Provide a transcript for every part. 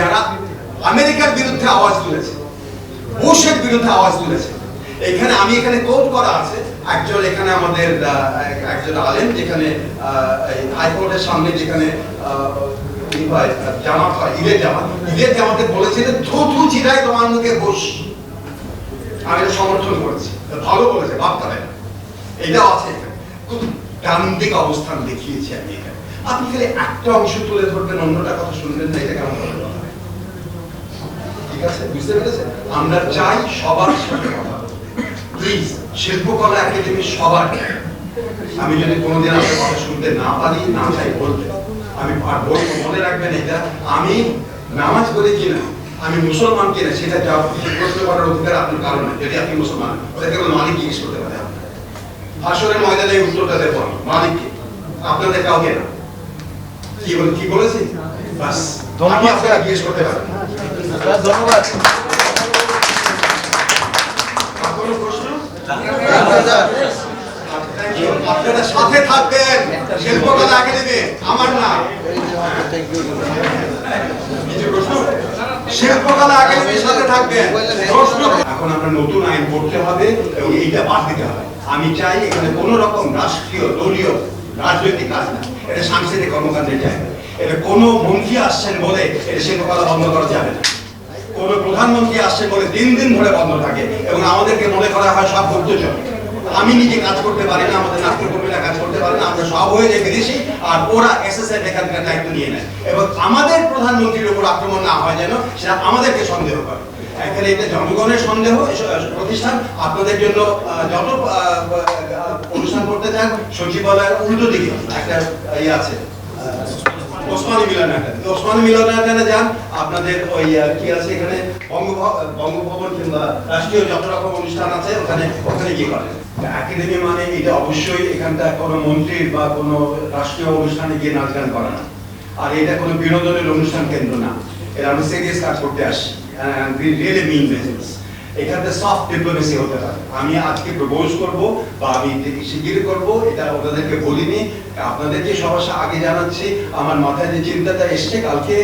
যারা আমেরিকার বিরুদ্ধে আওয়াজ তুলেছে, বুশের বিরুদ্ধে আওয়াজ তুলেছে। এখানে আমি এখানে কোট করা আছে, একজন এখানে আমাদের একজন আলেম যেখানে হাইকোর্টের সামনে যেখানে জামাত হয়, ঈদের জামাত। ঈদের জামাতে বলেছিলেন থু থু চিরাই তোমার মুখে বস আমি সমর্থন করেছি ভালো বলেছে, ভাবতে এটাও আছে খুব অবস্থান দেখিয়েছি আমি এখানে। আপনি খালি একটা অংশ তুলে ধরবেন, অন্যটা কথা শুনবেন না, এটা কেমন? ঠিক আছে? বুঝতে পেরেছেন? আমরা চাই সবার সাথে কথা প্লিজ শিল্পকলা একাডেমি সবার আমি যদি কোনোদিন আপনার কথা শুনতে না পারি, না চাই, বলতে। আমি আর বলব, মনে রাখবেন এটা, আমি নামাজ আমি মুসলমান কিনা, সেটা যা প্রশ্ন করার অধিকার আপনার কারণ যদি আপনি মুসলমান। মালিক জিজ্ঞেস করতে পারে হাসরের ময়দানে উত্তরটা দেবো মালিককে। আপনাদের কাউকে না। কি বলে কি বলেছি? বাস। আমি আপনারা জিজ্ঞেস করতে পারেন ধন্যবাদ। আপনারা সাথে থাকবেন শিল্পকলা একাডেমি আমার না শিল্পকলা একাডেমির সাথে থাকবেন। এখন আমরা নতুন আইন করতে হবে এবং এইটা বাদ দিতে হবে। আমি চাই এখানে কোনো রকম রাষ্ট্রীয় দলীয় রাজনৈতিক কাজ না। এটা সাংস্কৃতিক কর্মকাণ্ডের জায়গা। এটা কোনো মন্ত্রী আসছেন বলে এটা শিল্পকলা বন্ধ করা যাবে না। কোনো প্রধানমন্ত্রী আসছে বলে দিন দিন ধরে বন্ধ থাকে এবং আমাদেরকে মনে করা হয় সব গুপ্তচর আমি নিজে কাজ করতে পারি না, আমাদের নাট্যকর্মীরা কাজ করতে পারে না, আমরা সব হয়ে যাই বিদেশি আর ওরা এসএসএফ এখানকার দায়িত্ব নিয়ে নেয়। এবং আমাদের প্রধানমন্ত্রীর উপর আক্রমণ না হয় যেন সেটা আমাদেরকে সন্দেহ করে। এখানে এটা জনগণের সন্দেহ প্রতিষ্ঠান। আপনাদের জন্য যত অনুষ্ঠান করতে চান, সচিবালয়ের উল্টো দিকে একটা ইয়ে আছে। ওসমানী মিলনায়তন ওসমানী মিলনায়তনে যান, আপনাদের ওই কি আছে এখানে? বঙ্গভ- বঙ্গভবন কিংবা রাষ্ট্রীয় যত রকম অনুষ্ঠান আছে, ওখানে ওখানে গিয়ে করেন। একাডেমি মানে এটা অবশ্যই এখানটা কোনো মন্ত্রীর বা কোনো রাষ্ট্রীয় অনুষ্ঠানে গিয়ে নাচ গান করে না। আর এটা কোনো বিনোদনের অনুষ্ঠান কেন্দ্র না। এটা আমরা সিরিয়াস কাজ করতে আসি and we really এখানে সফট ডিপ্লোমেসি হতে পারে। আমি আজকে প্রপোজ করব বা আমি শিগগিরই করব, এটা ওনাদেরকে বলিনি। আপনাদেরকে সবার আগে জানাচ্ছি, আমার মাথায় যে চিন্তাটা এসছে, কালকে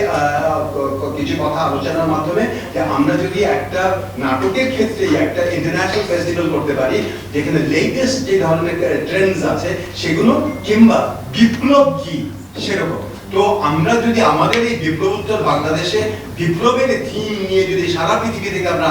কিছু কথা আলোচনার মাধ্যমে যে আমরা যদি একটা নাটকের ক্ষেত্রে একটা ইন্টারন্যাশনাল ফেস্টিভ্যাল করতে পারি, যেখানে লেটেস্ট যে ধরনের ট্রেন্ডস আছে, সেগুলো কিংবা বিপ্লব কি, সেরকম। তো আমরা যদি আমাদের এই বিপ্লবোত্তর বাংলাদেশে বিপ্লবের থিম নিয়ে যদি সারা পৃথিবী থেকে আমরা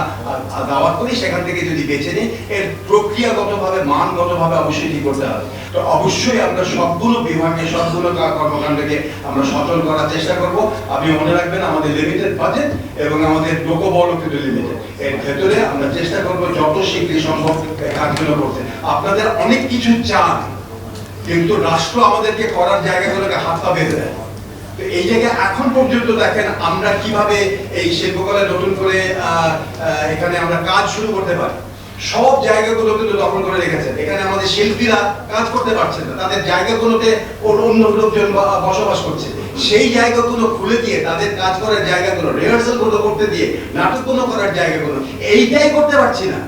দাওয়াত করি, সেখান থেকে যদি বেছে নিই, এর প্রক্রিয়াগতভাবে, মানগতভাবে অবশ্যই ঠিক করতে হবে? তো অবশ্যই আমরা সবগুলো বিভাগে, সবগুলো কর্মকাণ্ডকে আমরা সচল করার চেষ্টা করব। আপনি মনে রাখবেন, আমাদের লিমিটেড বাজেট এবং আমাদের লোকবল কিন্তু লিমিটেড এর ভেতরে আমরা চেষ্টা করব যত শীঘ্রই সম্ভব কাজগুলো করতে। আপনাদের অনেক কিছু চান কিন্তু রাষ্ট্র আমাদেরকে করার জায়গাগুলোকে হাত পা বেঁধে দেয়। এই জায়গায় এখন পর্যন্ত দেখেন আমরা কীভাবে এই শিল্পকলায় নতুন করে এখানে আমরা কাজ শুরু করতে পারি। সব জায়গাগুলো কিন্তু দখল করে রেখেছেন। এখানে আমাদের শিল্পীরা কাজ করতে পারছেন না। তাদের জায়গাগুলোতে অন্য লোকজন বসবাস করছে। সেই জায়গাগুলো খুলে দিয়ে তাদের কাজ করার জায়গাগুলো রিহার্সালগুলো করতে দিয়ে নাটকগুলো করার জায়গাগুলো, এইটাই করতে পারছি না।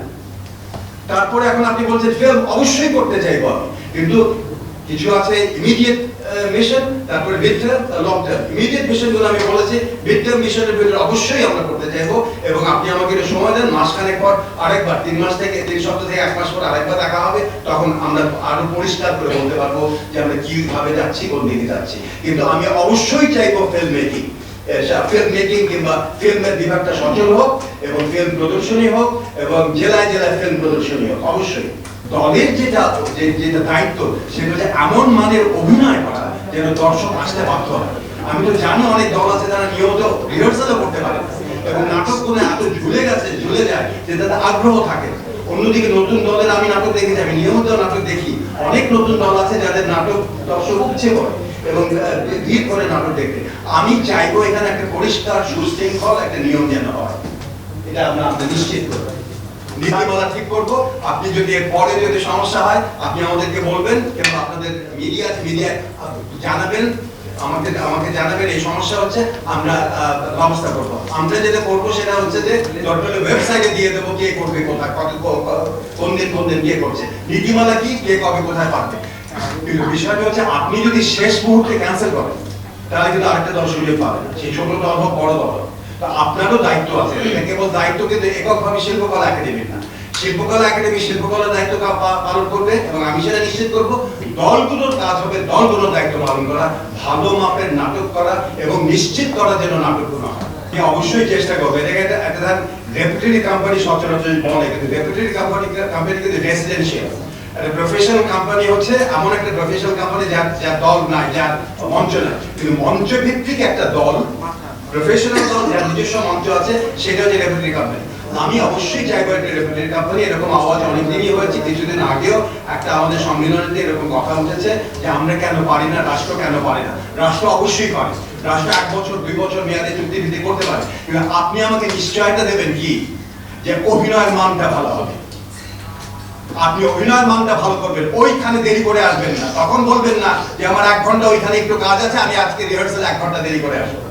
তারপরে এখন আপনি বলছেন ফিল্ম অবশ্যই করতে চাইব আমি। কিন্তু কিছু আছে ইমিডিয়েট মিশন তারপরে টার্ম লং টার্ম ইমিডিয়েট মিশনগুলো আমি বলেছি টার্ম মিশনের ভিতরে অবশ্যই আমরা করতে চাইব এবং আপনি আমাকে একটু সময় দেন, মাসখানেক পর, আরেকবার, তিন মাস থেকে, তিন সপ্তাহ থেকে এক মাস পর আরেকবার দেখা হবে, তখন আমরা আরও পরিষ্কার করে বলতে পারব যে আমরা কীভাবে যাচ্ছি, কোন দিকে যাচ্ছি। কিন্তু আমি অবশ্যই চাইব ফিল্ম মেকিং ফিল্ম মেকিং কিংবা ফিল্মের বিভাগটা সচল হোক এবং ফিল্ম প্রদর্শনী হোক এবং জেলায় জেলায় ফিল্ম প্রদর্শনী হোক, অবশ্যই। দলের যেটা যেটা দায়িত্ব, সেটা হচ্ছে এমন মানের অভিনয় যেন দর্শক আসতে বাধ্য হয়। আমি তো জানি অনেক দল আছে যারা নিয়মিত রিহার্সালও করতে পারে। এবং নাটক কোনো এত ঝুলে গেছে, ঝুলে যায় যে তাদের আগ্রহ থাকে। অন্যদিকে নতুন দলের আমি নাটক দেখেছি আমি নিয়মিত নাটক দেখি। অনেক নতুন দল আছে যাদের নাটক দর্শক উপচে পড়ে এবং ভিড় করে নাটক দেখতে আমি চাইব এখানে একটা পরিষ্কার, সুশৃঙ্খল একটা নিয়ম যেন হয়। এটা আমরা আপনি নিশ্চিত করবেন ঠিক আপনি যদি পরে যদি সমস্যা হয়, আপনি আমাদেরকে বলবেন আপনাদের মিডিয়া মিডিয়া জানাবেন। আমাকে আমাকে জানাবেন এই সমস্যা হচ্ছে, আমরা ব্যবস্থা করব। আমরা যেটা করব সেটা হচ্ছে যে ওয়েবসাইটে দিয়ে দেবো কে করবে কোথায়, কত কোন দিন কোন দিন কে করছে, নীতিমালা কি, কে কবে কোথায় পারবে। কিন্তু বিষয়টা হচ্ছে, আপনি যদি শেষ মুহূর্তে ক্যান্সেল করেন, তাহলে কিন্তু আরেকটা দল সুযোগ পাবে সেই ছোট দল বড় দল আপনারও দায়িত্ব আছে। কেবল দায়িত্ব কিন্তু এককভাবে শিল্পকলা একাডেমির না। শিল্পকলা একাডেমি শিল্পকলার দায়িত্ব পালন করবে এবং আমি সেটা নিশ্চিত দলগুলোর কাজ হবে দলগুলোর দায়িত্ব পালন করা, ভালো মাপের নাটক করা এবং নিশ্চিত করা যেন নাটকগুলো হয়। অবশ্যই চেষ্টা এটাকে একটা একটা ধর রেপুটেরি কোম্পানি সচরাচর বলে, কিন্তু রেপুটেরি কোম্পানি কোম্পানি কিন্তু রেসিডেন্সিয়াল একটা প্রফেশনাল কোম্পানি হচ্ছে এমন একটা প্রফেশনাল কোম্পানি যার যার দল নাই, যার মঞ্চ নাই। কিন্তু মঞ্চ ভিত্তিক একটা দল প্রফেশনাল যার নিজস্ব মঞ্চ আছে সেটা হচ্ছে রেপুটেরি কোম্পানি আমি অবশ্যই চাইব একটা রেপুটেরি কোম্পানি এরকম আওয়াজ অনেকদিনই হয়েছে, কিছুদিন আগেও একটা আমাদের সম্মেলনীতে এরকম কথা উঠেছে যে আমরা কেন পারি না, রাষ্ট্র কেন পারে না। রাষ্ট্র অবশ্যই পারে। রাষ্ট্র এক বছর, দুই বছর মেয়াদে চুক্তি ভিত্তি করতে পারে। কিন্তু আপনি আমাকে নিশ্চয়তা দেবেন কি? যে অভিনয়ের মানটা ভালো হবে। আপনি অভিনয়ের মানটা ভালো করবেন, ওইখানে দেরি করে আসবেন না। তখন বলবেন না যে আমার এক ঘণ্টা ওইখানে একটু কাজ আছে, আমি আজকে রিহার্সাল এক ঘণ্টা দেরি করে আসব।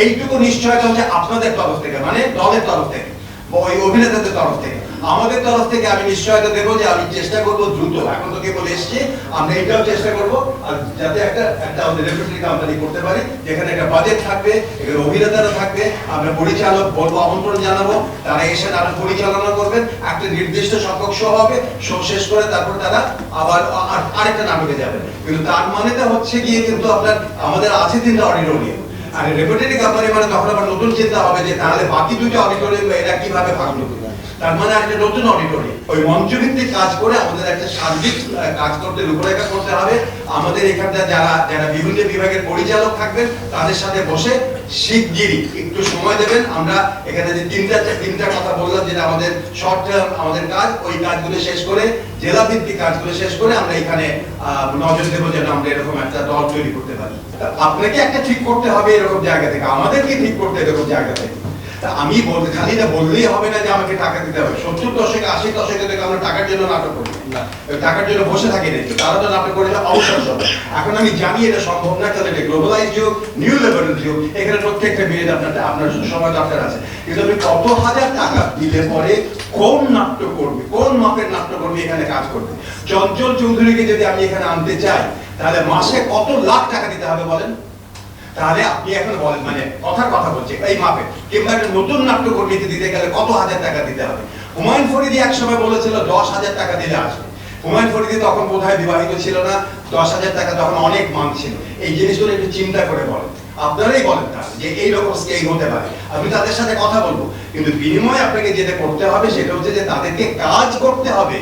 এইটুকু নিশ্চয়তা হচ্ছে আপনাদের তরফ থেকে মানে দলের তরফ থেকে ওই অভিনেতাদের তরফ থেকে। আমাদের তরফ থেকে আমি নিশ্চয়তা দেবো যে আমি চেষ্টা করব দ্রুত। এখন তো কেবল এসছি, আমরা এটাও চেষ্টা করব, আর যাতে একটা একটা আমাদের রেপুটেরি কোম্পানি করতে পারি, যেখানে একটা বাজেট থাকবে, এখানে অভিনেতারা থাকবে, আমরা পরিচালক বলব, আমন্ত্রণ জানাব, তারা এসে তারা পরিচালনা করবেন, একটা নির্দিষ্ট সংখ্যক শো হবে শো শেষ করে তারপর তারা আবার আরেকটা নাটকে যাবে কিন্তু তার মানেটা হচ্ছে গিয়ে কিন্তু আপনার, আমাদের আছে তিনটা অডিটোরিয়াম আর রেপুটেরি কোম্পানি মানে তখন আবার নতুন চিন্তা হবে যে তাহলে বাকি দুটো অডিটোরিয়াম এরা কীভাবে ভাঙলো তার মানে একটা নতুন অডিটোরিয়াম ওই মঞ্চভিত্তিক কাজ করে আমাদের একটা সার্বিক কাজ করতে রূপরেখা করতে হবে। আমাদের এখানটা যারা যারা বিভিন্ন বিভাগের পরিচালক থাকবেন, তাদের সাথে বসে শিগগিরই একটু সময় দেবেন। আমরা এখানে যে তিনটা তিনটা কথা বললাম, যেটা আমাদের শর্ট টার্ম আমাদের কাজ, ওই কাজগুলো শেষ করে জেলা ভিত্তিক কাজগুলো শেষ করে আমরা এখানে নজর দেবো যেন আমরা এরকম একটা দল তৈরি করতে পারি। আপনাকে একটা ঠিক করতে হবে এরকম জায়গা থেকে। আমাদেরকে ঠিক করতে এরকম জায়গা থেকে। তা আমি খালি না বললেই হবে না যে আমাকে টাকা দিতে হবে। সত্তর দশকে আশি দশকে থেকে আমরা টাকার জন্য নাটক করি না। টাকার জন্য বসে থাকি নাকি? তারা তো নাটক করে অবসর সময়। এখন আমি জানি এটা সম্ভব না কারণ এটা গ্লোবালাইজ যুগ নিউ লেভেলের যুগ। এখানে প্রত্যেকটা মিনিট আপনার আপনার সময় দরকার আছে। কিন্তু আমি কত হাজার টাকা দিলে পরে কোন নাট্য করবে কোন মাপের নাট্য করবে এখানে কাজ করবে? চঞ্চল চৌধুরীকে যদি আমি এখানে আনতে চাই তাহলে মাসে কত লাখ টাকা দিতে হবে বলেন? তাহলে আপনি এখন বলেন মানে কথার কথা বলছি, এই মাপে। কিংবা একটা নতুন নাট্যকর্মীকে দিতে গেলে কত হাজার টাকা দিতে হবে? হুমায়ুন ফরিদি এক সময় বলেছিল, দশ হাজার টাকা দিলে আসবে। হুমায়ুন ফরিদি তখন বোধহয় বিবাহিত ছিল না, দশ হাজার টাকা তখন অনেক মান ছিল। এই জিনিসগুলো একটু চিন্তা করে বলেন। আপনারাই বলেন তাহলে যে এইরকম স্কেল হতে পারে। আমি তাদের সাথে কথা বলব। কিন্তু বিনিময়ে আপনাকে যেটা করতে হবে, সেটা হচ্ছে যে তাদেরকে কাজ করতে হবে।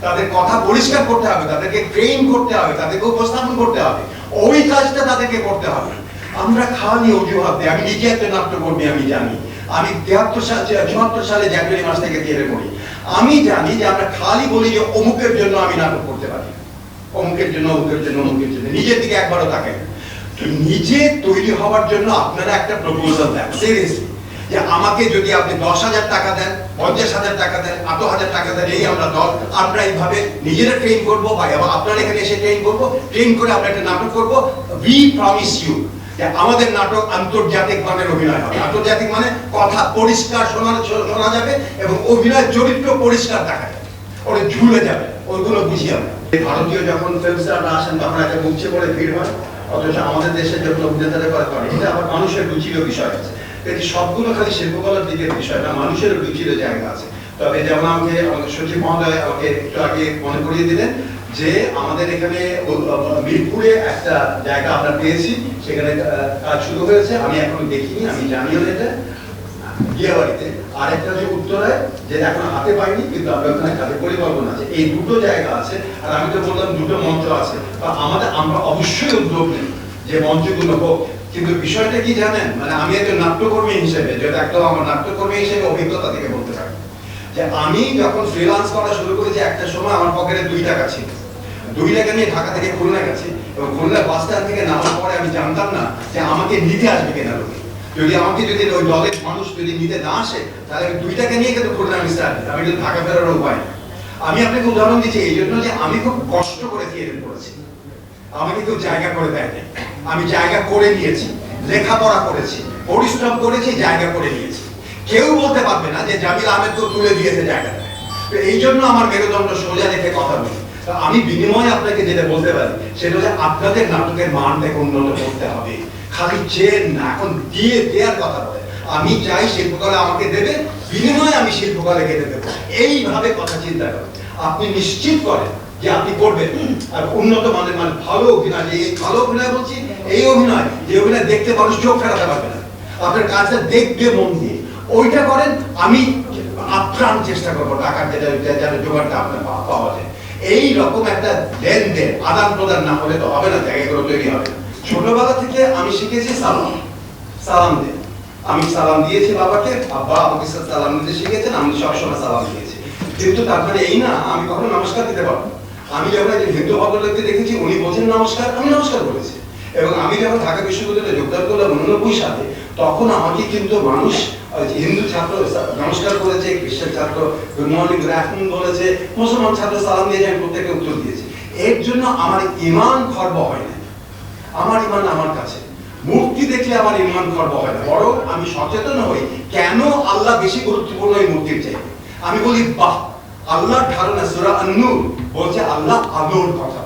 তাদের কথা পরিষ্কার করতে হবে, তাদেরকে ট্রেন করতে হবে, তাদেরকে উপস্থাপন করতে হবে। ওই কাজটা তাদেরকে করতে হবে। আমরা খালি অজুহাত দিই আমি নিজে একটা নাট্যকর্মী, আমি জানি। আমি তিয়াত্তর সাল, চুয়াত্তর সালে জানুয়ারি মাস থেকে থিয়েটার করি আমি জানি যে আমরা খালি বলি যে অমুকের জন্য আমি নাটক করতে পারি। অমুকের জন্য অমুকের জন্য অমুকের জন্য। নিজের দিকে একবারও তাকাই। না। তো নিজে তৈরি হওয়ার জন্য আপনারা একটা প্রপোজাল দেন। সিরিয়াসলি যে আমাকে যদি আপনি দশ হাজার টাকা দেন, পঞ্চাশ হাজার টাকা দেন আট হাজার টাকা দেন, এই আমরা দল, আমরা এইভাবে নিজেরা ট্রেন করব বা আপনার এখানে এসে ট্রেন করব। ট্রেন করে আমরা একটা নাটক করব। উই প্রমিস ইউ আমাদের নাটক আন্তর্জাতিক মানের অভিনয় হবে। আন্তর্জাতিক মানে কথা পরিষ্কার শোনা যাবে এবং অভিনয় চরিত্র পরিষ্কার দেখা যাবে। ওরা ঝুলে যাবে ওইগুলো বুঝি আমরা ভারতীয় যখন ফিল্ম স্টাররা আসেন, তখন একটা মুখছে পড়ে ভিড় হয়, অথচ আমাদের দেশে যখন অভিনেতারা করে করে এটা আবার মানুষের রুচিরও বিষয় আছে। এটি সবগুলো খালি শিল্পকলার দিকের বিষয় না, মানুষের রুচিরও জায়গা আছে। তবে যেমন আমাকে আমাদের সচিব মহোদয় আমাকে একটু আগে মনে করিয়ে দিলেন যে আমাদের এখানে মিরপুরে একটা জায়গা আমরা পেয়েছি, সেখানে কাজ শুরু হয়েছে, আমি এখন দেখিনি, আমি জানিও এটা। বিয়েবাড়িতে। আর একটা উত্তরায় এখন হাতে পাইনি, কিন্তু আমরা ওখানে কাজের পরিকল্পনা আছে। এই দুটো জায়গা আছে, আর আমি তো বললাম দুটো মঞ্চ আছে। বা আমাদের, আমরা অবশ্যই উদ্যোগ নিই যে মঞ্চগুলো হোক। কিন্তু বিষয়টা কি জানেন? মানে আমি একজন নাট্যকর্মী হিসেবে, যেটা আমার নাট্যকর্মী হিসেবে অভিজ্ঞতা থেকে বলতে পারি। যে আমি যখন ফ্রিল্যান্স করা শুরু করেছি, একটা সময় আমার পকেটে দুই টাকা ছিল। দুই টাকা নিয়ে ঢাকা থেকে খুলনা গেছি। এবং খুলনা বাস স্ট্যান্ড থেকে নামার পরে আমি জানতাম না যে আমাকে নিতে আসবে কেনা লোকে। যদি আমাকে যদি ওই দলের মানুষ যদি নিতে না আসে, তাহলে আমি দুই টাকা নিয়ে কিন্তু খুলনা আমি স্টার্ট আমি কিন্তু ঢাকা ফেরার উপায়। আমি আপনাকে উদাহরণ দিচ্ছি, এই জন্য যে আমি খুব কষ্ট করে থিয়েটার করেছি আমাকে কেউ জায়গা করে দেয়নি। আমি জায়গা করে নিয়েছি, লেখাপড়া করেছি, পরিশ্রম করেছি, জায়গা করে নিয়েছি। কেউ বলতে পারবে না যে জামিল আহমেদ তো তুলে দিয়েছে জায়গাটা। তো এই জন্য আমার মেরুদণ্ড সোজা রেখে কথা বলি। আমি বিনিময়ে আপনাকে যেটা বলতে পারি, সেটা হচ্ছে আপনাদের নাটকের মানটাকে উন্নত করতে হবে। খালি চেন না, এখন দিয়ে দেওয়ার কথা বলে। আমি চাই শিল্পকলা আমাকে দেবে, বিনিময়ে আমি শিল্পকলা কেটে দেবো। এইভাবে কথা চিন্তা করেন। আপনি নিশ্চিত করেন যে আপনি করবেন। আর উন্নত মানের মানে ভালো অভিনয় এই ভালো অভিনয় বলছি, এই অভিনয়, যে অভিনয় দেখতে মানুষ চোখ ফেরাতে পারবে না। আপনার কাজটা দেখবে মন দিয়ে। ওইটা করেন, আমি আপ্রাণ চেষ্টা করব টাকার যেটা যেটা জোগাড়টা আপনার পাওয়া যায়। এই রকম একটা লেনদেন, আদান প্রদান না হলে তো হবে না জায়গাগুলো তৈরি হবে ছোটবেলা থেকে আমি শিখেছি সালাম। সালাম দে। আমি সালাম দিয়েছি বাবাকে আব্বা আমাকে সালাম দিতে শিখেছেন, আমি সবসময় সালাম দিয়েছি। কিন্তু তারপরে এই না, আমি কখনো নমস্কার দিতে পারব আমি যখন একজন হিন্দু ভদ্রলোককে দেখেছি, উনি বোঝেন নমস্কার, আমি নমস্কার করেছি এবং আমি যখন ঢাকা বিশ্ববিদ্যালয়ে যোগদান করলাম উননব্বই সালে, তখন আমাকে কিন্তু মানুষ হিন্দু ছাত্র নমস্কার করেছে খ্রিস্টান ছাত্র গুড মর্নিং গুড আফটারনুন বলেছে, মুসলমান ছাত্র সালাম দিয়েছে আমি প্রত্যেককে উত্তর দিয়েছি। এর জন্য আমার ইমান খর্ব হয় না। আমার ইমান আমার কাছে। মূর্তি দেখলে আমার ইমান খর্ব হয় না। বরং আমি সচেতন হই, কেন আল্লাহ বেশি গুরুত্বপূর্ণ এই মূর্তির চাইতে? আমি বলি, বাহ আল্লাহ ধারণা সুরা আন্নুর বলছে আল্লাহ আলোর কথা।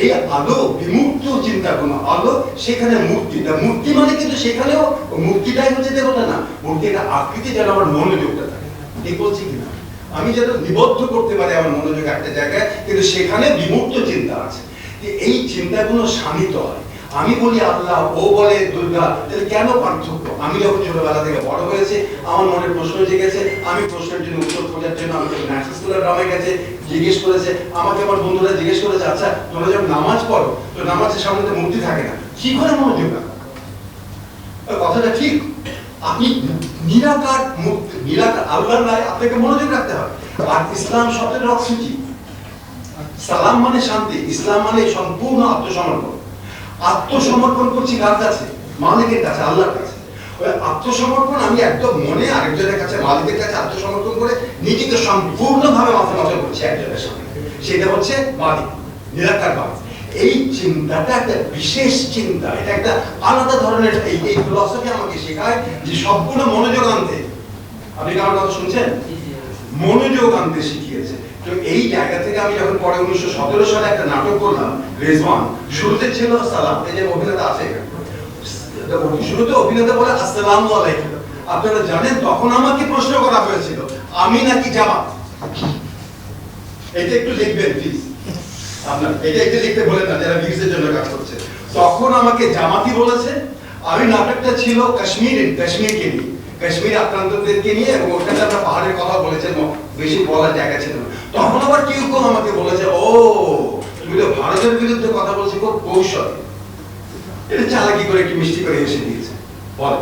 এই আলো, বিমূর্ত চিন্তা কোনো আলো সেখানে মূর্তিটা মূর্তি মানে কিন্তু সেখানেও মূর্তিটাই হচ্ছে দেবতা না, মূর্তি একটা আকৃতি যেন আমার মনোযোগটা থাকে। ঠিক বলছি কিনা? আমি যেন নিবদ্ধ করতে পারি আমার মনোযোগ একটা জায়গায়, কিন্তু সেখানে বিমূর্ত চিন্তা আছে। যে এই চিন্তাগুলো শামিত হয়। আমি বলি, আল্লাহ, ও বলে, দুর্গা, তাহলে কেন পার্থক্য? আমি যখন ছোটবেলা থেকে বড় হয়েছে, আমার মনে প্রশ্ন জেগেছে, আমি প্রশ্নের জন্য উত্তর খোঁজার জন্য আমি ন্যাশনাল স্কুলের গ্রামে গেছে জিজ্ঞেস করেছে, আমাকে আমার বন্ধুরা জিজ্ঞেস করেছে আচ্ছা তোমরা যখন নামাজ পড়ো, তো নামাজের সামনে তো মূর্তি থাকে না। কি করে মনোযোগ ওই কথাটা ঠিক। আপনি নিরাকার মুক্ত নিরাকার আল্লাহর রায় আপনাকে মনোযোগ রাখতে হবে। আর ইসলাম শব্দের অর্থ কি? সালাম মানে শান্তি, ইসলাম মানে সম্পূর্ণ আত্মসমর্পণ। আত্মসমর্পণ করছি কার কাছে? মালিকের কাছে, আল্লাহর কাছে। আত্মসমর্পণ, আমি একদম মনে আরেকজনের কাছে, মালিকের কাছে আত্মসমর্পণ করে নিজেকে সম্পূর্ণভাবে মাথা নত করছি একজনের সামনে। সেটা হচ্ছে মালিক, নিরাকার মালিক। এই চিন্তাটা একটা বিশেষ চিন্তা, এটা একটা আলাদা ধরনের, এই এই ফিলসফি আমাকে শেখায় যে সম্পূর্ণ মনোযোগ আনতে। আপনি আমার কথা শুনছেন? মনোযোগ আনতে শিখিয়েছে। তো এই জায়গা থেকে আমি যখন পরে উনিশশো সতেরো সালে একটা নাটক করলাম, রেজওয়ান, শুরুতে ছিল সালাম, এই যে অভিনেতা আছে এখানে। শুরুতে অভিনেতা বলে, আসসালামু আলাইকুম। আপনারা জানেন, তখন আমাকে প্রশ্ন করা হয়েছিল, আমি নাকি জামাত? এটা একটু লিখবেন প্লিজ আপনার এটা একটু লিখতে বলেন না, যারা ভিউজের জন্য কাজ করছে। তখন আমাকে জামাতি বলেছে, আমি নাটকটা ছিল কাশ্মীর কাশ্মীরকে নিয়ে। কাশ্মীর আক্রান্তদেরকে নিয়ে, এবং ওখানে আমরা পাহাড়ের কথা বলেছেন বেশি বলার জায়গা ছিল তখন আবার কেউ কেউ আমাকে বলেছে, ও, তুমি তো ভারতের বিরুদ্ধে কথা বলছি, খুব কৌশল। এটা চালাকি করে মিষ্টি করে এসে বলে,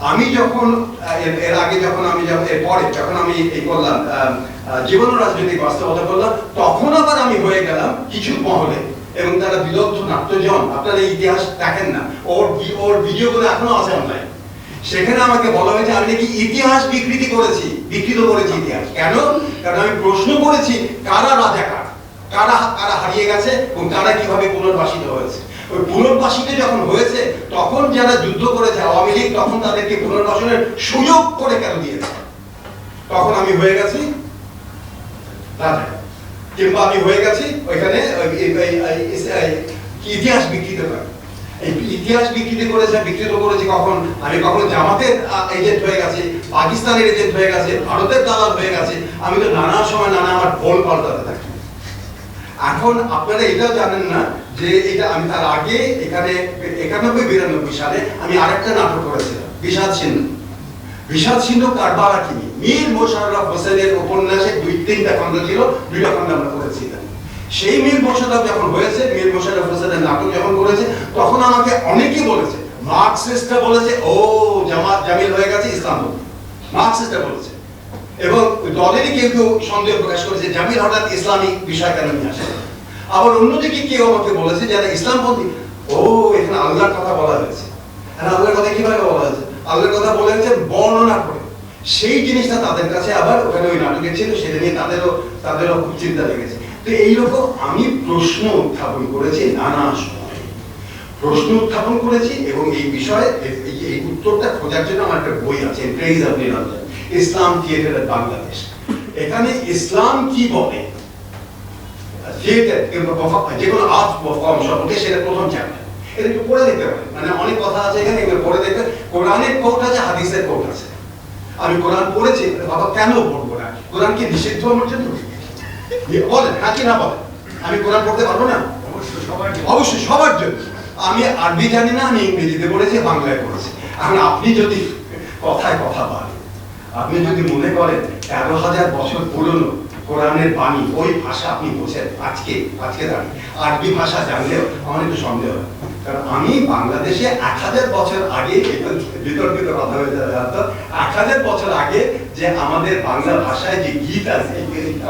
আমি যখন এর- আগে যখন আমি পরে যখন আমি এই করলাম জীবন রাজনৈতিক বাস্তবতা করলাম, তখন আবার আমি হয়ে গেলাম কিছু মহলে। এবং তারা বিদগ্ধ নাট্যজন আপনারা ইতিহাস দেখেন না। ওর ওর ভিডিওগুলো এখনও আছে অনলাইন সেখানে আমাকে বলা হয়েছে, আমি নাকি ইতিহাস বিকৃতি করেছি। বিকৃত করেছি ইতিহাস। কেন? কারণ আমি প্রশ্ন করেছি, কারা রাজাকার? কারা কারা হারিয়ে গেছে এবং কারা কীভাবে পুনর্বাসিত হয়েছে? ওই পুনর্বাসিত যখন হয়েছে, তখন যারা যুদ্ধ করেছে, আওয়ামী লীগ তখন তাদেরকে পুনর্বাসনের সুযোগ করে কেন দিয়েছে? তখন আমি হয়ে গেছি কিংবা আমি হয়ে গেছি ওইখানে ইতিহাস বিকৃত করে। ইতিহাস বিকৃত করেছে বিকৃত করেছে কখন? আমি কখন জামাতের এজেন্ট হয়ে গেছি, পাকিস্তানের এজেন্ট হয়ে গেছে, ভারতের দালাল হয়ে গেছে, আমি তো নানা সময় নানা আমার ভোল পাল্টাতে থাকি। এখন আপনারা এটাও জানেন না যে এটা আমি তার আগে এখানে একানব্বই বিরানব্বই সালে আমি আরেকটা নাটক করেছিলাম, বিষাদ সিন্ধু। বিষাদ সিন্ধু কারবালা কিনি মীর মোশাররফ হোসেনের উপন্যাসে দুই, তিনটা খণ্ড ছিল, দুইটা খণ্ড আমরা করেছিলাম সেই মীর মোশাররফ যখন হয়েছে, মীর মোশাররফ হোসেনের নাটক যখন করেছে, তখন আমাকে অনেকেই বলেছে মার্কসিস্টরা বলেছে, ও জামাত জামিল হয়ে গেছে ইসলাম মার্কসিস্টরা বলেছে। এবং দলেরই কেউ কেউ সন্দেহ প্রকাশ করেছে, জামিল হঠাৎ ইসলামিক বিষয় কেন নিয়ে আসে? আবার অন্যদিকে কেউ আমাকে বলেছে যারা ইসলামপন্থী ও, এখানে আল্লাহর কথা বলা হয়েছে। আর আল্লাহর কথা কীভাবে বলা হয়েছে? আল্লাহর কথা বলা হয়েছে বর্ণনা করে। সেই জিনিসটা তাদের কাছে আবার ওখানে ওই নাটকে ছিল, সেটা নিয়ে তাদেরও তাদেরও খুব চিন্তা লেগেছে। তো এইরকম আমি প্রশ্ন উত্থাপন করেছি নানা সময়। প্রশ্ন উত্থাপন করেছি এবং এই বিষয়ে এই উত্তরটা খোঁজার জন্য আমার একটা বই আছে ইসলাম থিয়েটার বাংলাদেশ। এখানে ইসলাম কি বলে? থিয়েটার আর্ট ফর্ম সম্পর্কে সেটা প্রথম চ্যাপ্টার এটা একটু পড়ে দেখতে পারেন। মানে অনেক কথা আছে এখানে এগুলো পড়ে দেখতে কোরআনের কোট আছে হাদিসের কোট আছে। আমি কোরআন পড়েছি বাবা কেন পড়ব না? কোরআন কি নিষিদ্ধ আমার জন্য? বলেন হ্যাঁ কি না বলেন? আমি কোরআন পড়তে পারব না? অবশ্যই অবশ্যই সবার জন্য। আমি আরবি জানি না আমি ইংরেজিতে পড়েছি বাংলায় পড়েছি। এখন আপনি যদি কথায় কথা বলেন আপনি যদি মনে করেন তেরো হাজার বছর পুরনো কোরআনের বাণী, ওই ভাষা আপনি বোঝেন আজকে আজকে দাঁড়িয়ে আরবি ভাষা জানলেও আমার একটু সন্দেহ হয়। কারণ আমি বাংলাদেশে এক হাজার বছর আগে বিতর্কিত কথা হয়ে হয়তো এক হাজার বছর আগে যে আমাদের বাংলা ভাষায় যে গীত আছে,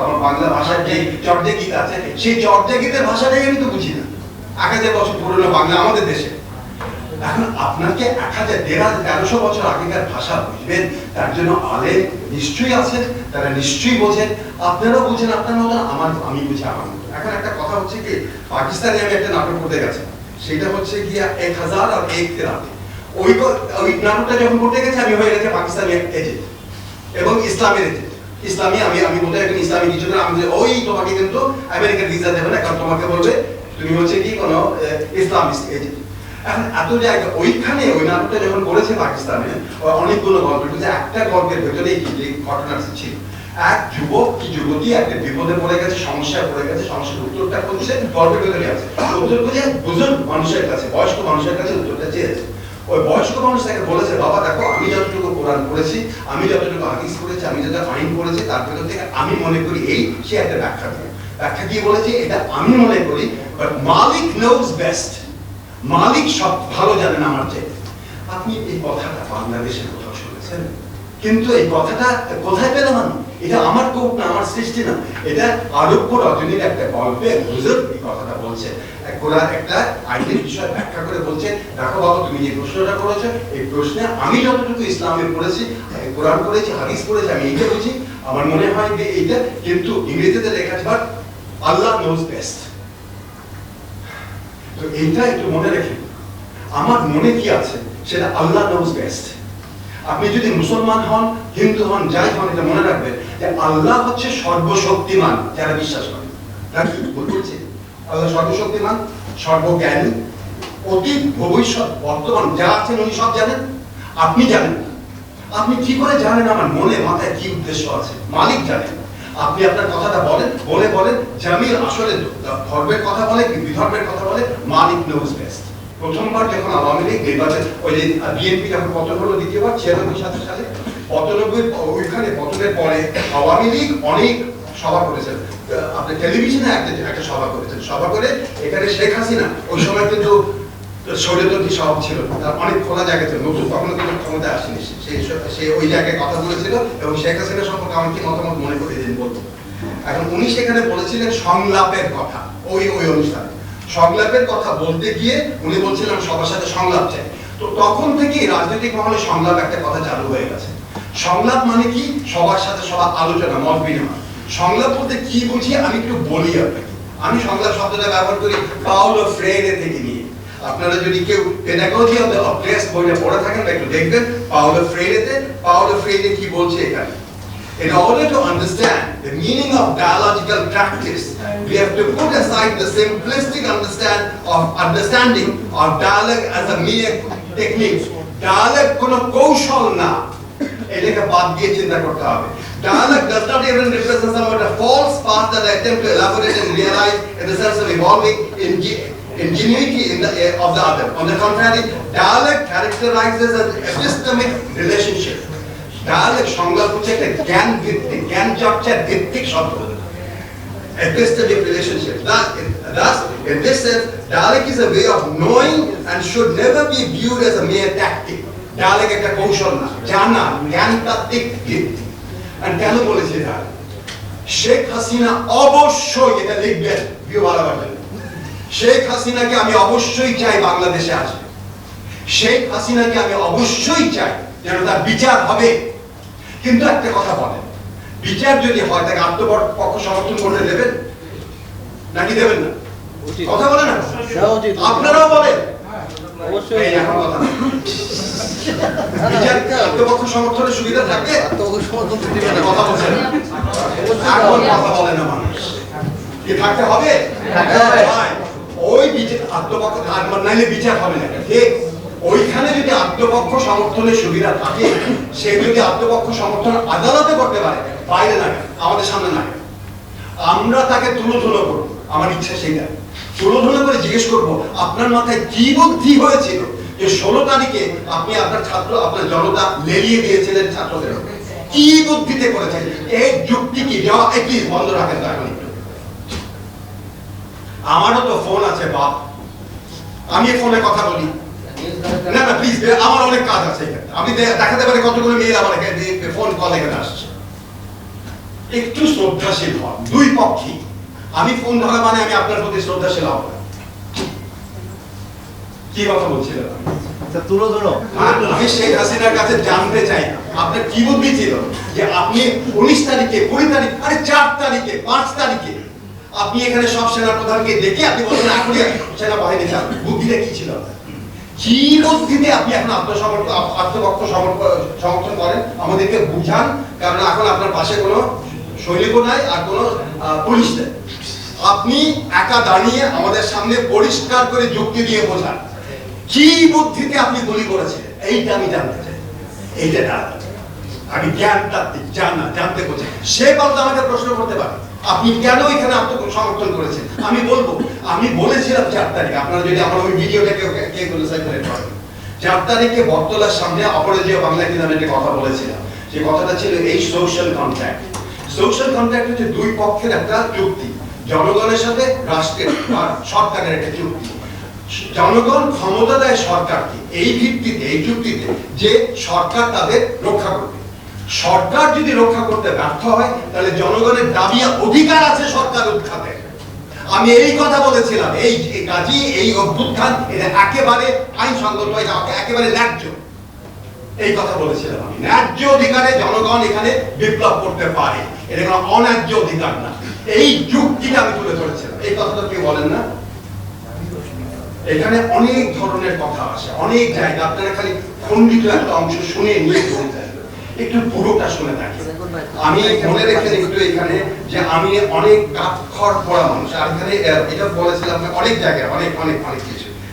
আমার বাংলা ভাষার যে চর্যা গীত আছে, সেই চর্যা গীতের ভাষাটাই আমি তো বুঝি না। এক হাজার বছর পুরনো বাংলা আমাদের দেশে। এখন আপনাকে এক হাজার দেড় তেরোশো বছর আগেকার ভাষা বুঝবেন, তার জন্য আলেম নিশ্চয়ই আছেন, তারা নিশ্চয়ই বোঝেন। আপনারাও আপনার মতন আমার, আমি বুঝি আমার এখন একটা কথা হচ্ছে কি, পাকিস্তানে আমি একটা নাটক করতে সেটা হচ্ছে এক হাজার আর এক রাতে ওই ওই নাটকটা যখন করতে গেছে, আমি হয়ে গেছে পাকিস্তানি এজেন্ট এবং ইসলামের এজেন্ট। ইসলামী, আমি আমি বলতে ইসলামী কিছু না, আমি ওই তোমাকে কিন্তু আমেরিকার ভিসা দেবে না, কারণ তোমাকে বলবে, তুমি হচ্ছে কি কোনো ইসলামিস্ট এজেন্ট। এখন এত ওইখানে ওই নাটকটা যখন করেছে পাকিস্তানে অনেকগুলো গল্প কিন্তু একটা গল্পের ভেতরে কি যে ঘটনা ছিল এক যুবক, কি যুবতী, একটা বিপদে পড়ে গেছে, সমস্যায় পড়ে গেছে, সমস্যার উত্তরটা করছে গল্পের ভেতরে আছে। উত্তর খুঁজে বুজুর্গ মানুষের কাছে, বয়স্ক মানুষের কাছে উত্তরটা চেয়েছে ওই বয়স্ক মানুষ তাকে বলেছে, বাবা, দেখো, আমি যতটুকু কোরআন পড়েছি, আমি যতটুকু হাদিস পড়েছি, আমি যত আইন পড়েছি, তার ভেতর থেকে আমি মনে করি এই সে একটা ব্যাখ্যা দেবে ব্যাখ্যা কি বলেছে, এটা আমি মনে করি বাট মালিক নোজ বেস্ট মালিক সব ভালো জানেন আমার চেয়ে আপনি এই কথাটা বাংলাদেশের কোথাও শুনেছেন? কিন্তু এই কথাটা কোথায় পেলাম আমি এটা আমার কোপ না, আমার সৃষ্টি না। এটা আরব্য রজনীর একটা গল্পে হুজুর এই কথাটা বলছে। এক একটা আইনের বিষয় ব্যাখ্যা করে বলছে, দেখো বাবা, তুমি যে প্রশ্নটা করেছ, এই প্রশ্নে আমি যতটুকু ইসলামে পড়েছি কোরআন পড়েছি, হাদিস আমি এইটা বুঝি। আমার মনে হয় যে এইটা কিন্তু ইংরেজিতে লেখা আছে আল্লাহ নোজ বেস্ট তো এইটা একটু মনে রাখেন। আমার মনে কি আছে, সেটা আল্লাহ নোজ বেস্ট আপনি যদি মুসলমান হন, হিন্দু হন, যাই হন, এটা মনে রাখবেন যে আল্লাহ হচ্ছে সর্বশক্তিমান, যারা বিশ্বাস করে। তার কি বলছি আল্লাহ সর্বশক্তিমান, সর্বজ্ঞানী, অতীত, ভবিষ্যৎ, বর্তমান, যা আছেন উনি সব জানেন। আপনি জানেন আপনি কি করে জানেন? আমার মনে, মাথায় কি উদ্দেশ্য আছে? মালিক জানেন। আপনি আপনার কথাটা বলেন, বলে বলেন, জামিল আসলে ধর্মের কথা বলে কি বিধর্মের কথা বলে, মালিক নোজ বেস্ট প্রথমবার যখন আওয়ামী লীগ নির্বাচন, ওই যে বিএনপি যখন পতন হলো, দ্বিতীয়বার ছিয়ানব্বই সাতের সালে পতনব্বই ওইখানে পতনের পরে আওয়ামী লীগ অনেক সভা করেছেন। আপনি টেলিভিশনে একটা সভা করেছেন। সভা করে এখানে শেখ হাসিনা, ওই সময় কিন্তু স্বৈরতন্ত্রী সভা ছিল তার অনেক খোলা জায়গা ছিল। নতুন তখনও কিন্তু ক্ষমতা আসেনি। সে- সে ওই জায়গায় কথা বলেছিল এবং শেখ হাসিনা সম্পর্কে আমার কি মতামত মনে করে দিন বলব এখন উনি সেখানে বলেছিলেন সংলাপের কথা, ওই ওই অনুষ্ঠানে। সংলাপের কথা বলতে গিয়ে উনি বলছিলেন সবার সাথে সংলাপ চাই। তো তখন থেকেই রাজনৈতিক মহলে সংলাপ একটা কথা চালু হয়ে গেছে। সংলাপ মানে কি? সবার সাথে সবার আলোচনা, মত বিনিময়। সংলাপ বলতে কি বুঝি আমি একটু বলি আপনাকে। আমি সংলাপ শব্দটা ব্যবহার করি পাওলো ফ্রেডে থেকে। আপনারা যদি কেউ পেডাগজি অফ দ্য অপ্রেস বইটা পড়ে থাকেন বা একটু দেখবেন পাওলো ফ্রেডেতে পাওলো ফ্রেডে কি বলছে এখানে In order to understand the meaning of dialogical practice, we have to put aside the simplistic understand of understanding of dialogue as a mere technique. Dialogue কোনো কৌশল না এটাকে বাদ দিয়ে চিন্তা করতে হবে Dialogue does not even represent somewhat a false path that I attempt to elaborate and realize in the sense of evolving inge- ingenuity in the, eh, of the other. On the contrary, dialogue characterizes an epistemic relationship. Dialect সংলাপ হচ্ছে একটা জ্ঞান ভিত্তিক জ্ঞান চর্চার ভিত্তিক epistemic relationship. Thus, thus, in this sense, dialect is a way of knowing and should never be viewed as a mere tactic. Dialect একটা কৌশল না জানা জ্ঞান তাত্ত্বিক ভিত্তি আর কেন বলেছি এটা শেখ হাসিনা অবশ্যই এটা লিখবেন ভিউ বাড়াবার জন্য শেখ হাসিনাকে আমি অবশ্যই চাই বাংলাদেশে আসবে। শেখ হাসিনাকে আমি অবশ্যই চাই যেন তার বিচার হবে। কিন্তু একটা কথা বলেন বিচার যদি হয় তাকে আত্মপক্ষ সমর্থন করতে দেবেন? নাকি দেবেন না? কথা বলেন না। আপনারাও বলেন। আত্মপক্ষ সমর্থনের সুবিধা না। কথা বলছেন। এখন কথা বলে না মানুষ? কি থাকতে হবে। ওই বিচার, আত্মপক্ষ আর নাইলে বিচার হবে না। ঠিক ওইখানে যদি আত্মপক্ষ সমর্থনের সুবিধা থাকে, সে যদি আত্মপক্ষ সমর্থন আদালতে করতে পারে, বাইরে না আমাদের সামনে না আমরা তাকে তুলো ধুলো করব, আমার ইচ্ছা সেইটা। তুলো ধুলো করে জিজ্ঞেস করব, আপনার মাথায় কি বুদ্ধি হয়েছিল যে ষোলো তারিখে আপনি আপনার ছাত্র, আপনার জনতা লেলিয়ে দিয়েছিলেন ছাত্রদের? কি বুদ্ধিতে করেছেন? এই যুক্তি কি? যাওয়া প্লিজ বন্ধ রাখেন তো একটু আমারও তো ফোন আছে বাপ। আমি ফোনে কথা বলি। না না প্লিজ আমার অনেক কাজ আছে দে- দেখাতে পারে কতগুলো মেয়ে আমার ফোন কল এখানে আসছে। একটু শ্রদ্ধাশীল হন দুই পক্ষই। আমি ফোন ধরা মানে আমি আপনার প্রতি শ্রদ্ধাশীল হব না। কি কথা বলছিলেন? আচ্ছা তুলো ধরো। আমি শেখ হাসিনার কাছে জানতে চাই আপনার কি বুদ্ধি ছিল? যে আপনি উনিশ তারিখে কুড়ি তারিখ আরে চার তারিখে পাঁচ তারিখে আপনি এখানে সব সেনা প্রধানকে দেখে আপনি বলছেন এখনই সেনাবাহিনী চান বুদ্ধিটা কি ছিল? কি বুদ্ধিতে আপনি এখন আত্মসমর্পণ, আত্মপক্ষ সমর্থন করেন? আমাদেরকে বুঝান, কারণ এখন আপনার পাশে কোনো সৈনিকও নাই আর কোনো পুলিশ নেই। আপনি একা দাঁড়িয়ে আমাদের সামনে পরিষ্কার করে যুক্তি দিয়ে বোঝান, কি বুদ্ধিতে আপনি গুলি করেছেন? এইটা আমি জানতে চাই। এইটা। আমি জ্ঞান তাত্ত্বিক জানা, জানতে বলছি সে পাল্টা আমাকে প্রশ্ন করতে পারে। আপনি কেন এখানে আত্মসমর্থন করেছেন? আমি বলব, আমি বলেছিলাম চার তারিখ। আপনারা যদি আমার ওই ভিডিওটাকে কে করে সাইকেলের করেন। চার তারিখে বটতলার সামনে অপরাজয় বাংলা কি নামে একটা কথা বলেছিলাম। যে কথাটা ছিল এই সোশ্যাল কন্ট্রাক্ট সোশ্যাল কন্ট্রাক্ট হচ্ছে দুই পক্ষের একটা চুক্তি। জনগণের সাথে রাষ্ট্রের বা সরকারের একটা চুক্তি। জনগণ ক্ষমতা দেয় সরকারকে। এই ভিত্তিতে, এই চুক্তিতে যে সরকার তাদের রক্ষা করবে। সরকার যদি রক্ষা করতে ব্যর্থ হয়, তাহলে জনগণের দাবি অধিকার আছে সরকার উৎখাতে। আমি এই কথা বলেছিলাম, এই কাজী, এই অভ্যুত্থান, এটা একেবারে আইনসঙ্গত একেবারে ন্যায্য। এই কথা বলেছিলাম আমি। ন্যায্য অধিকারে জনগণ এখানে বিপ্লব করতে পারে। এটা কোনো অন্যায্য অধিকার না। এই যুক্তিটা আমি তুলে ধরেছিলাম। এই কথাটা কেউ বলেন না। এখানে অনেক ধরনের কথা আসে, অনেক জায়গা। আপনারা খালি খণ্ডিত একটা অংশ শুনে নিয়ে চলে যান। একটু পুরোটা শুনে থাকি। আমি মনে রেখে একটু এখানে যে আমি অনেক কাপ খড় পড়া মানুষ আর এখানে এটা বলেছিলাম অনেক জায়গায় অনেক অনেক অনেক কিছু।